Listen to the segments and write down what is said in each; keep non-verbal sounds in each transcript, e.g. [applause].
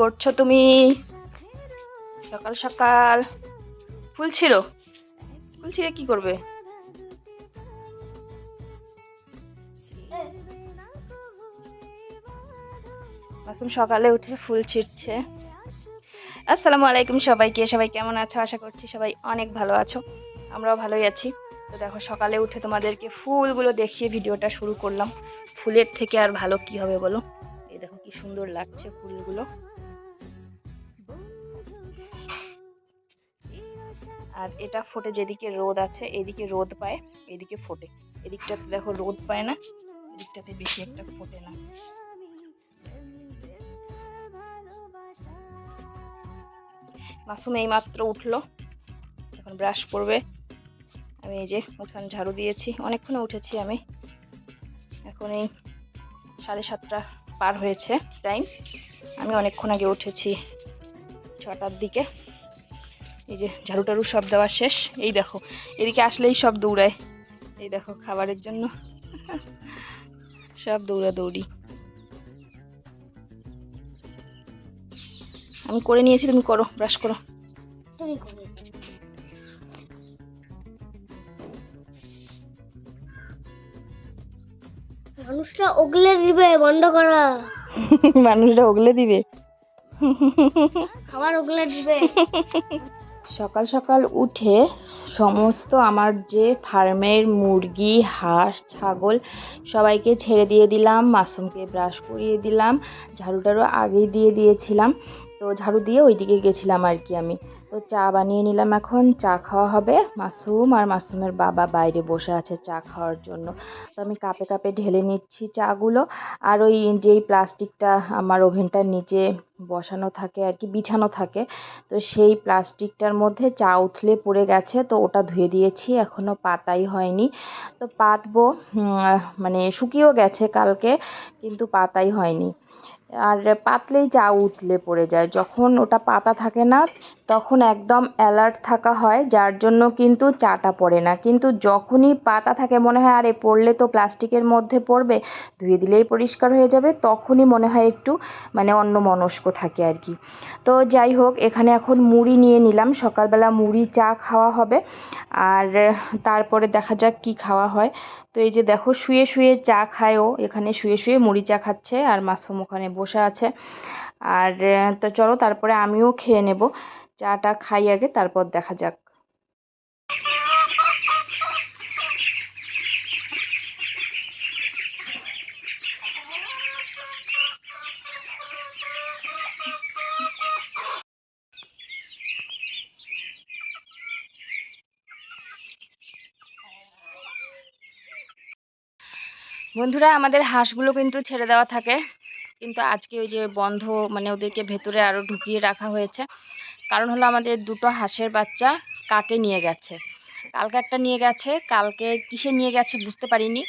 করছ তুমি? সকাল সকাল। ফুল ছিল ফুল ছিঁড়ে কি করবে? মাসুম সকালে উঠে ফুল ছিঁড়ছে। আসসালামু আলাইকুম সবাইকে। সবাই কেমন আছো? আশা করছি সবাই অনেক ভালো আছো। আমরাও ভালোই আছি। তো দেখো, সকালে উঠে তোমাদেরকে ফুলগুলো দেখিয়ে ভিডিওটা শুরু করলাম। ফুলের থেকে আর ভালো কি হবে বলো? এই দেখো, কি সুন্দর লাগছে ফুলগুলো। আর এটা ফোটে যেদিকে রোদ আছে, এদিকে রোদ পায়, এদিকে ফোটে। এদিকটাতে দেখো রোদ পায় না, এদিকটাতে বেশি একটা ফোটে না। মাসুম এই মাত্র উঠল, এখন ব্রাশ করবে। আমি এই যে উঠান ঝাড়ু দিয়েছি, অনেকক্ষণে উঠেছি আমি। এখন এই সাড়ে সাতটা পার হয়েছে টাইম আমি অনেকক্ষণ আগে উঠেছি ছটার দিকে। এই যে ঝাড়ু টাড়ু সব দেওয়া শেষ। এই দেখো এদিকে আসলেই সব দৌড়ায়। এই দেখো খাবারের জন্য। সব দৌড়া দৌড়ি। আমি করে নিয়েছি তুমি করো ব্রাশ করো। তুমি করবে মানুষটা ওগলে দিবে বন্ধ করা। [laughs] মানুষরা ওগলে দিবে। খাবার ওগলে দিবে। [laughs] সকাল সকাল উঠে সমস্ত আমার যে ফার্মের মুরগি, হাঁস, ছাগল সবাইকে ছেড়ে দিয়ে দিলাম মাসুমকে ব্রাশ করিয়ে দিলাম ঝাড়ু টাড়ু আগেই দিয়ে দিয়েছিলাম। তো ঝাড়ু দিয়ে ওইদিকে গেছিলাম আর কি আমি। তো চা বানিয়ে নিলাম এখন। চা খাওয়া হবে মাসুম আর মাসুমের বাবা বাইরে বসে আছে চা খাওয়ার জন্য। তো আমি কাপে কাপে ঢেলে নিচ্ছি চাগুলো। আর ওই যেই প্লাস্টিকটা আমার ওভেনটার নিচে বসানো থাকে আর কি, বিছানো থাকে, তো সেই প্লাস্টিকটার মধ্যে চা উথলে পড়ে গেছে, তো ওটা ধুয়ে দিয়েছি। এখনও পাতাই হয়নি। তো পাতবো মানে শুকিয়েও গেছে কালকে, কিন্তু পাতাই হয়নি। আর পাতলেই চা উতলে পড়ে যায়। যখন ওটা পাতা থাকে না তখন একদম অ্যালার্ট থাকা হয়, যার জন্য কিন্তু চাটা পড়ে না। কিন্তু যখনই পাতা থাকে, মনে হয় আরে পড়লে তো প্লাস্টিকের মধ্যে পড়বে, ধুয়ে দিলেই পরিষ্কার হয়ে যাবে, তখনই মনে হয় একটু মানে অন্য মনস্ক থাকে আর কি। তো যাই হোক, এখানে এখন মুড়ি নিয়ে নিলাম। সকালবেলা মুড়ি চা খাওয়া হবে, আর তারপরে দেখা যাক কি খাওয়া হয়। তো এই যে দেখো, শুয়ে শুয়ে চা খায় ও, এখানে শুয়ে শুয়ে মুড়ি চা খাচ্ছে, আর মাসুম ওখানে বসে আছে। আর তো চলো, তারপরে আমিও খেয়ে নেব। চাটা খাই আগে, তারপর দেখা যাক। বন্ধুরা, আমাদের হাঁসগুলো কিন্তু ছেড়ে দেওয়া থাকে। কিন্তু আজকে ওই যে বন্ধ মানে ওদেরকে ভেতরে আরও ঢুকিয়ে রাখা হয়েছে। কারণ হলো আমাদের দুটো হাঁসের বাচ্চা কাকে নিয়ে গেছে। কালকে একটা নিয়ে গেছে, কালকে কিসে নিয়ে গেছে বুঝতে পারিনি।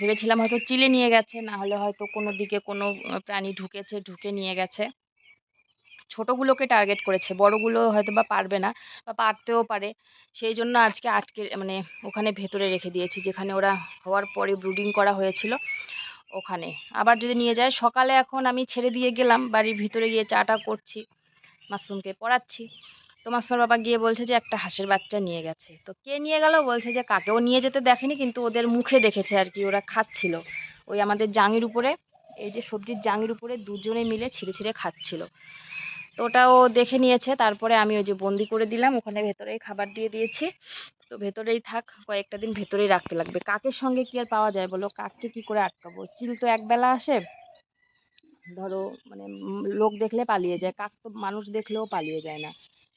ভেবেছিলাম হয়তো চিলে নিয়ে গেছে, না হলে হয়তো কোনো দিকে কোনো প্রাণী ঢুকেছে, ঢুকে নিয়ে গেছে। ছোটোগুলোকে টার্গেট করেছে, বড়গুলো হয়তো বা পারবে না বা পারতেও পারে। সেই জন্য আজকে আটকে মানে ওখানে ভেতরে রেখে দিয়েছি, যেখানে ওরা হওয়ার পরে ব্রুডিং করা হয়েছিল ওখানে। আবার যদি নিয়ে যায়, সকালে এখন আমি ছেড়ে দিয়ে গেলাম, বাড়ির ভিতরে গিয়ে চাটা করছি। মাশরুমকে পড়াচ্ছি। তো মাসুমের বাবা গিয়ে বলছে যে, একটা হাঁসের বাচ্চা নিয়ে গেছে। তো কে নিয়ে গেল? বলছে যে, কাকেও নিয়ে যেতে দেখেনি, কিন্তু ওদের মুখে দেখেছে আর কি, ওরা খাচ্ছিল। ওই আমাদের জাঙির উপরে, এই যে সবজির জাঙির উপরে দুজনে মিলে ছিঁড়ে ছিঁড়ে খাচ্ছিল। তো ওটাও দেখে নিয়েছে, তারপরে আমি ওই যে বন্দি করে দিলাম, ওখানে ভেতরেই খাবার দিয়ে দিয়েছি। তো ভেতরেই থাক, কয়েকটা দিন ভেতরেই রাখতে লাগবে। কাকের সঙ্গে কি আর পাওয়া যায় বলো? কাককে কি করে আটকাবো? চিল তো একবেলা আসে। ধরো মানে লোক দেখলে পালিয়ে যায়, কাক তো মানুষ দেখলেও পালিয়ে যায় না।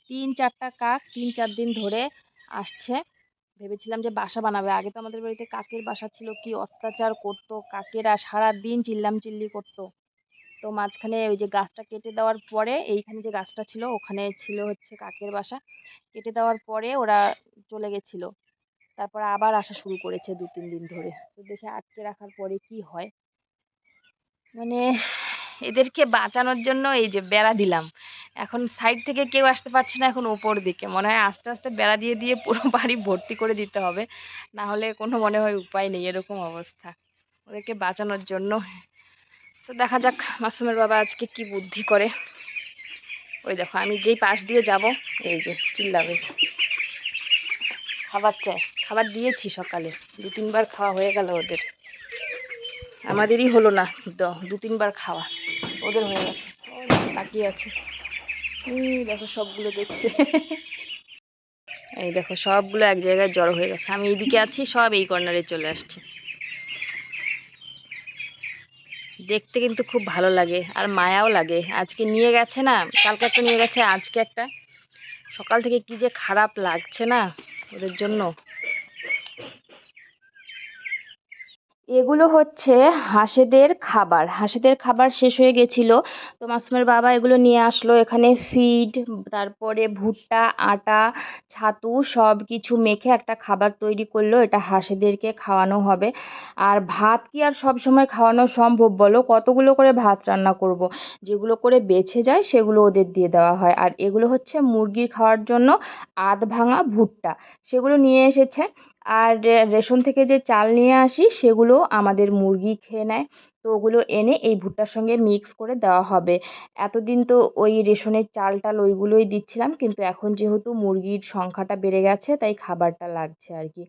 তিন চারটা কাক তিন চার দিন ধরে আসছে। ভেবেছিলাম যে বাসা বানাবে। আগে তো আমাদের বাড়িতে কাকের বাসা ছিল, কি অত্যাচার করতো কাকেরা সারা দিন চিল্লাম চিল্লি করতো। তো মাঝখানে ওই যে গাছটা কেটে দেওয়ার পরে, এইখানে যে গাছটা ছিল, ওখানে ছিল হচ্ছে কাকের বাসা। কেটে দেওয়ার পরে ওরা চলে গেছিল। তারপর আবার আসা শুরু করেছে দু তিন দিন ধরে। তো দেখে আটকে রাখার পরে কি হয়? মানে এদেরকে বাঁচানোর জন্য এই যে বেড়া দিলাম। এখন সাইড থেকে কেউ আসতে পারছে না এখন ওপর দিকে। মনে হয় আস্তে আস্তে বেড়া দিয়ে দিয়ে পুরো [laughs] বাড়ি ভর্তি করে দিতে হবে। না হলে কোনো মনে হয় উপায় নেই, এরকম অবস্থা। ওদেরকে বাঁচানোর জন্য। তো দেখা যাক মাসুমের বাবা আজকে কি বুদ্ধি করে। ওই দেখো, আমি যেই পাশ দিয়ে যাব, এই যে চিল্লাবে। খাবার চাই, খাবার দিয়েছি সকালে। দু তিনবার খাওয়া হয়ে গেল ওদের। আমাদেরই হলো না দ- দু তিনবার খাওয়া। ওদের হয়ে গেছে। তাকিয়ে আছে। দেখো সবগুলো দেখছে। এই দেখো সবগুলো এক জায়গায় জড়ো হয়ে গেছে। আমি এইদিকে আছি, সব এই কর্নারে চলে আসছে। দেখতে কিন্তু খুব ভালো লাগে আর মায়াও লাগে। আজকে নিয়ে গেছে না, কালকে একটা নিয়ে গেছে, আজকে একটা। সকাল থেকে কি যে খারাপ লাগছে না ওদের জন্য। এগুলো হচ্ছে হাঁসেদের খাবার। হাঁসেদের খাবার শেষ হয়ে গেছিল। তো মাসুমের বাবা এগুলো নিয়ে আসলো। এখানে ফিড, তারপরে ভুট্টা, আটা, ছাতু সব কিছু মেখে একটা খাবার তৈরি করল। এটা হাঁসেদেরকে খাওয়ানো হবে। আর ভাত কি আর সব সময় খাওয়ানো সম্ভব বলো? কতগুলো করে ভাত রান্না করব। যেগুলো করে বেছে যায় সেগুলো ওদের দিয়ে দেওয়া হয়। আর এগুলো হচ্ছে মুরগির খাওয়ার জন্য আধ ভাঙা ভুট্টা। সেগুলো নিয়ে এসেছে। আর রেশন থেকে যে চাল নিয়ে আসি, সেগুলো আমাদের মুরগি খেয়ে নেয়। তো ওগুলো এনে এই ভুট্টার সঙ্গে মিক্স করে দেওয়া হবে। এতদিন তো ওই রেশনের চাল টাল ওইগুলোই দিচ্ছিলাম, কিন্তু এখন যেহেতু মুরগির সংখ্যাটা বেড়ে গেছে, তাই খাবারটা লাগছে আর কি।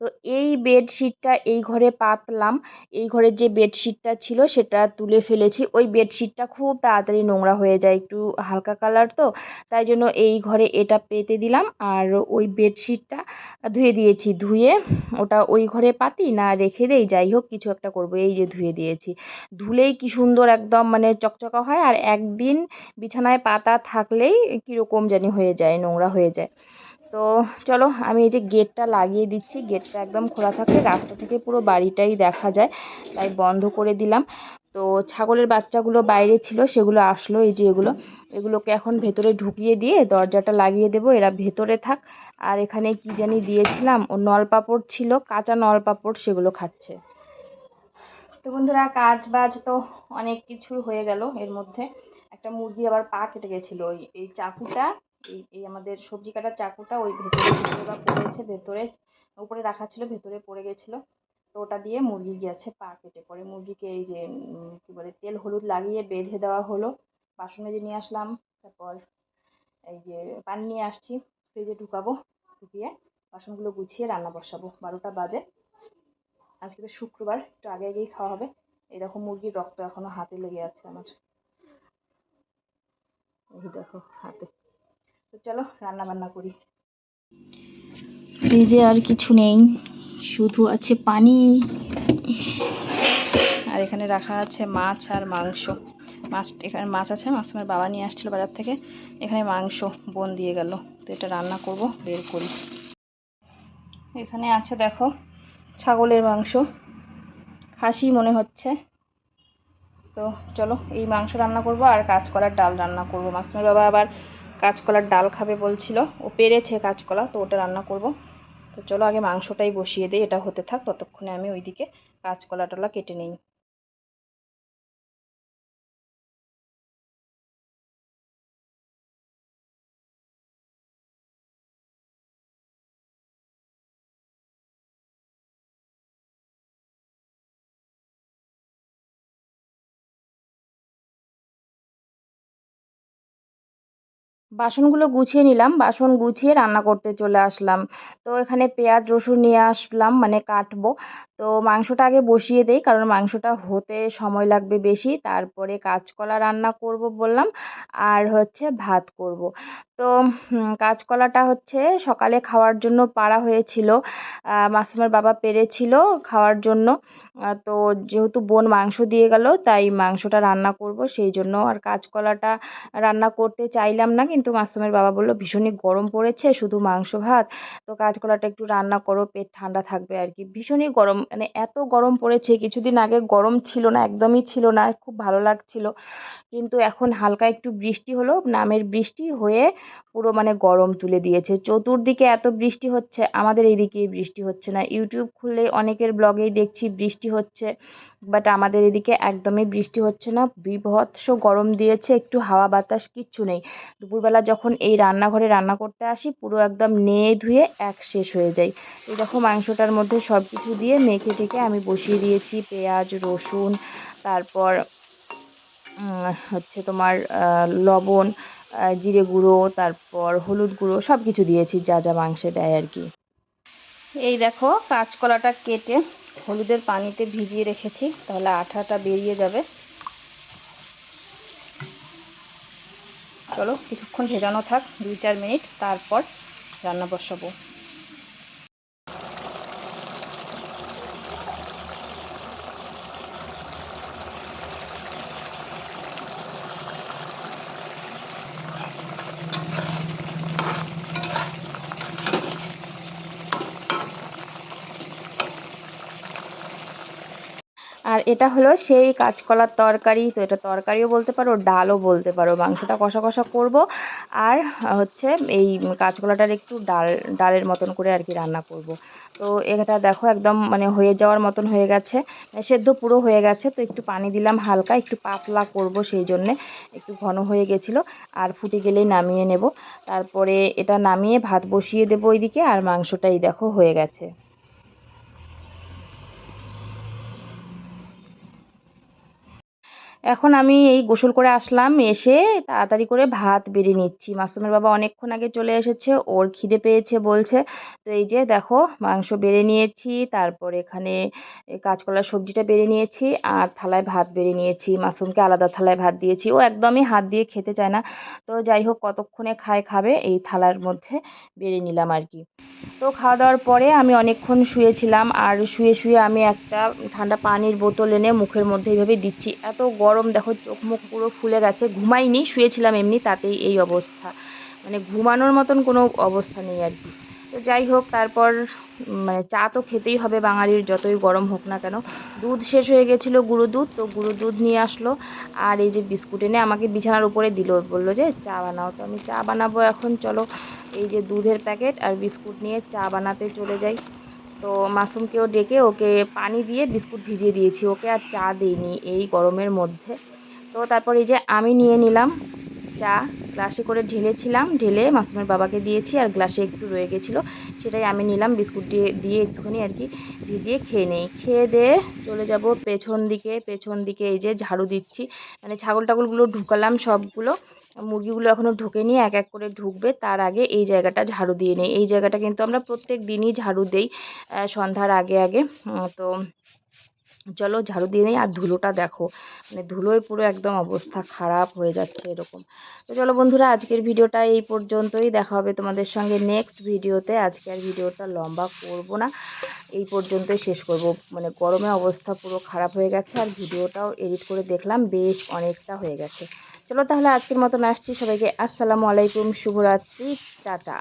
তো এই বেডশিটটা এই ঘরে পাতলাম। এই ঘরের যে বেডশিটটা ছিল সেটা তুলে ফেলেছি। ওই বেডশিটটা খুব তাড়াতাড়ি নোংরা হয়ে যায়, একটু হালকা কালার তো। তাই জন্য এই ঘরে এটা পেতে দিলাম আর ওই বেডশিটটা ধুয়ে দিয়েছি। ধুয়ে ওটা ওই ঘরে পাতি না রেখে দেই, যাই হোক কিছু একটা করব। এই যে ধুয়ে দিয়েছি। ধুলেই কি সুন্দর একদম মানে চকচকা হয় আর একদিন বিছানায় পাতা থাকলেই কীরকম জানি হয়ে যায়, নোংরা হয়ে যায়। তো চলো আমি এই যে গেটটা লাগিয়ে দিচ্ছি। গেটটা একদম খোলা থাকলে রাস্তা থেকে পুরো বাড়িটাই দেখা যায়। তাই বন্ধ করে দিলাম। তো ছাগলের বাচ্চাগুলো বাইরে ছিল, সেগুলো আসলো এই যে এগুলো। এগুলোকে এখন ভেতরে ঢুকিয়ে দিয়ে দরজাটা লাগিয়ে দেবো। এরা ভেতরে থাক। আর এখানে কি জানি দিয়েছিলাম, ও নলপাপড় ছিল, কাঁচা নলপাপড় সেগুলো খাচ্ছে। তো বন্ধুরা, কাজ বাজ তো অনেক কিছু হয়ে গেল এর মধ্যে। একটা মুরগি আবার পা কেটে গেছিল, ওই, এই চাকুটা। এই এই আমাদের সবজি কাটার চাকুটা ওই ভেতরে ভিতরে বা পড়েছে, ভেতরে, উপরে রাখা ছিল, ভেতরে পড়ে গেছিল। তো ওটা দিয়ে মুরগি গেছে পা কেটে পরে। মুরগিকে এই যে কী বলে, তেল হলুদ লাগিয়ে বেঁধে দেওয়া হলো। বাসন মেজে নিয়ে আসলাম, তারপর এই যে পান নিয়ে আসছি, ফ্রিজে ঢুকাবো, ঢুকিয়ে বাসনগুলো গুছিয়ে রান্না বসাবো। বারোটা বাজে। আজকে তো শুক্রবার, একটু আগে আগেই খাওয়া হবে। এই দেখো মুরগির রক্ত এখনও হাতে লেগে আছে আমার। এই দেখো, হাতে। তো চলো রান্না বান্না করি। ফ্রিজে আর কিছু নেই, শুধু আছে পানি। আর এখানে রাখা আছে মাছ আর মাংস। মাছ এখানে মাছ আছে, মাছ আমার বাবা নিয়ে আসছিল বাজার থেকে। এখানে মাংস, বোন দিয়ে গেল। তো এটা রান্না করব, বের করি। এখানে আছে দেখো, ছাগলের মাংস। খাসি মনে হচ্ছে। তো চলো এই মাংস রান্না করব আর কাঁচকলার ডাল রান্না করব। মাসুমের বাবা আবার কাঁচকলার ডাল খাবে বলছিল। ও পেরেছে কাঁচকলা, তো ওটা রান্না করব। তো চলো আগে মাংসটাই বসিয়ে দিই, এটা হতে থাক। ততক্ষণে আমি ওইদিকে কাঁচকলা টলা কেটে নিই। বাসনগুলো গুছিয়ে নিলাম, বাসন গুছিয়ে রান্না করতে চলে আসলাম। তো এখানে পেঁয়াজ, রসুন নিয়ে আসলাম মানে কাটবো। তো মাংসটা আগে বসিয়ে দেই, কারণ মাংসটা হতে সময় লাগবে বেশি। তারপরে কাঁচকলা রান্না করব বললাম, আর হচ্ছে ভাত করব। তো কাঁচকলাটা হচ্ছে সকালে খাওয়ার জন্য পাড়া হয়েছিল। মাসুমের বাবা পেরেছিল খাওয়ার জন্য। তো যেহেতু বোন মাংস দিয়ে গেল, তাই মাংসটা রান্না করব। সেই জন্য আর কাঁচকলাটা রান্না করতে চাইলাম না, কিন্তু মাসুমের বাবা বলল, ভীষণই গরম পড়েছে, শুধু মাংস ভাত। তো কাঁচকলাটা একটু রান্না করো, পেট ঠান্ডা থাকবে আর কি। ভীষণই গরম মানে এত গরম পড়েছে, কিছুদিন আগে গরম ছিল না, একদমই ছিল না, খুব ভালো লাগছিল। কিন্তু এখন হালকা একটু বৃষ্টি হলো, নামের বৃষ্টি হয়ে পুরো মানে গরম তুলে দিয়েছে। চতুর্দিকে এত বৃষ্টি হচ্ছে, আমাদের এইদিকে বৃষ্টি হচ্ছে না। ইউটিউব খুললে অনেকের ব্লগেই দেখছি বৃষ্টি হচ্ছে বাট আমাদের এদিকে একদমই বৃষ্টি হচ্ছে না। বীভৎস গরম দিয়েছে, একটু হাওয়া বাতাস কিচ্ছু নেই। দুপুরবেলা যখন এই রান্নাঘরে রান্না করতে আসি, পুরো একদম নেয়ে ধুয়ে এক শেষ হয়ে যায়। এই দেখো মাংসটার মধ্যে সব কিছু দিয়ে মেখে টেখে আমি বসিয়ে দিয়েছি পেঁয়াজ, রসুন, তারপর হচ্ছে তোমার লবণ জিরে গুঁড়ো, তারপর হলুদ গুঁড়ো সব কিছু দিয়েছি, যা যা মাংসে দেয় আর কি। এই দেখো, কাঁচকলাটা কেটে হলুদের পানিতে ভিজিয়ে রেখেছি, তাহলে আঠাটা বেরিয়ে যাবে। চলো, কিছুক্ষণ ভেজানো থাক, দুই চার মিনিট, তারপর রান্না বসাবো আর এটা হলো সেই কাঁচকলার তরকারি, তো এটা তরকারিও বলতে পারো, ডালও বলতে পারো। মাংসটা কষা কষা করব আর হচ্ছে এই কাঁচকলাটার একটু ডাল, ডালের মতন করে আর কি রান্না করব। তো এটা দেখো একদম মানে হয়ে যাওয়ার মতন হয়ে গেছে। মানে সেদ্ধ পুরো হয়ে গেছে, তো একটু পানি দিলাম হালকা, একটু পাতলা করব সেই জন্যে। একটু ঘন হয়ে গেছিল আর ফুটে গেলেই নামিয়ে নেব। তারপরে এটা নামিয়ে ভাত বসিয়ে দেবো ওইদিকে আর মাংসটাই দেখো হয়ে গেছে। এখন আমি এই গোসল করে আসলাম, এসে তাড়াতাড়ি করে ভাত বেড়ে নিচ্ছি। মাসুমের বাবা অনেকক্ষণ আগে চলে এসেছে, ওর খিদে পেয়েছে বলছে। তো এই যে দেখো, মাংস বেড়ে নিয়েছি, তারপর এখানে কাঁচকলার সবজিটা বেড়ে নিয়েছি, আর থালায় ভাত বেড়ে নিয়েছি। মাসুমকে আলাদা থালায় ভাত দিয়েছি। ও একদমই হাত দিয়ে খেতে চায় না। তো যাই হোক, কতক্ষণে খায় খাবে, এই থালার মধ্যে বেড়ে নিলাম আর কি। তো খাওয়া দাওয়ার পরে আমি অনেকক্ষণ শুয়েছিলাম, আর শুয়ে শুয়ে আমি একটা ঠান্ডা পানির বোতল এনে মুখের মধ্যে এইভাবে দিচ্ছি। এত গরম দেখো চোখ মুখ পুরো ফুলে গেছে, ঘুমাইনি, শুয়েছিলাম এমনি, তাতেই এই অবস্থা। মানে ঘুমানোর মতন কোনো অবস্থা নেই আর কি। তো যাই হোক, তারপর মানে চা তো খেতেই হবে বাঙালির, যতই গরম হোক না কেন। দুধ শেষ হয়ে গেছিল গুঁড়ো দুধ, তো গুঁড়ো দুধ নিয়ে আসলো। আর এই যে বিস্কুট এনে আমাকে বিছানার উপরে দিল, বলল যে চা বানাও। তো আমি চা বানাবো এখন, চলো। এই যে দুধের প্যাকেট আর বিস্কুট নিয়ে চা বানাতে চলে যাই। তো মাসুমকেও ডেকে ওকে পানি দিয়ে বিস্কুট ভিজিয়ে দিয়েছি। ওকে আর চা দিইনি এই গরমের মধ্যে। তো তারপর এই যে আমি নিয়ে নিলাম চা, গ্লাসে করে ঢেলেছিলাম, ঢেলে মাসুমের বাবাকে দিয়েছি আর গ্লাসে একটু রয়ে গেছিল। সেটাই আমি নিলাম, বিস্কুট দিয়ে দিয়ে একটুখানি আর কি ভিজিয়ে খেয়ে নেই। খেয়ে দিয়ে চলে যাব পেছন দিকে পেছন দিকে এই যে ঝাড়ু দিচ্ছি। মানে ছাগল টাগলগুলো ঢুকালাম সবগুলো। মুরগিগুলো এখনও ঢোকেনি, এক এক করে ঢুকবে। তার আগে এই জায়গাটা ঝাড়ু দিয়ে নেই। এই জায়গাটা কিন্তু আমরা প্রত্যেক দিনই ঝাড়ু দিই সন্ধ্যার আগে আগে। তো চলো ঝাড়ু দিয়ে নিই। আর ধুলোটা দেখো মানে ধুলোয় পুরো একদম অবস্থা খারাপ হয়ে যাচ্ছে এরকম। তো চলো বন্ধুরা, আজকের ভিডিওটা এই পর্যন্তই। দেখা হবে তোমাদের সঙ্গে নেক্সট ভিডিওতে। আজকে আর ভিডিওটা লম্বা করব না। এই পর্যন্তই শেষ করব। মানে গরমে অবস্থা পুরো খারাপ হয়ে গেছে। আর ভিডিওটাও এডিট করে দেখলাম, বেশ অনেকটা হয়ে গেছে। চলো তাহলে আজকের মতন আসছি সবাইকে। আসসালামু আলাইকুম শুভরাত্রি টাটা।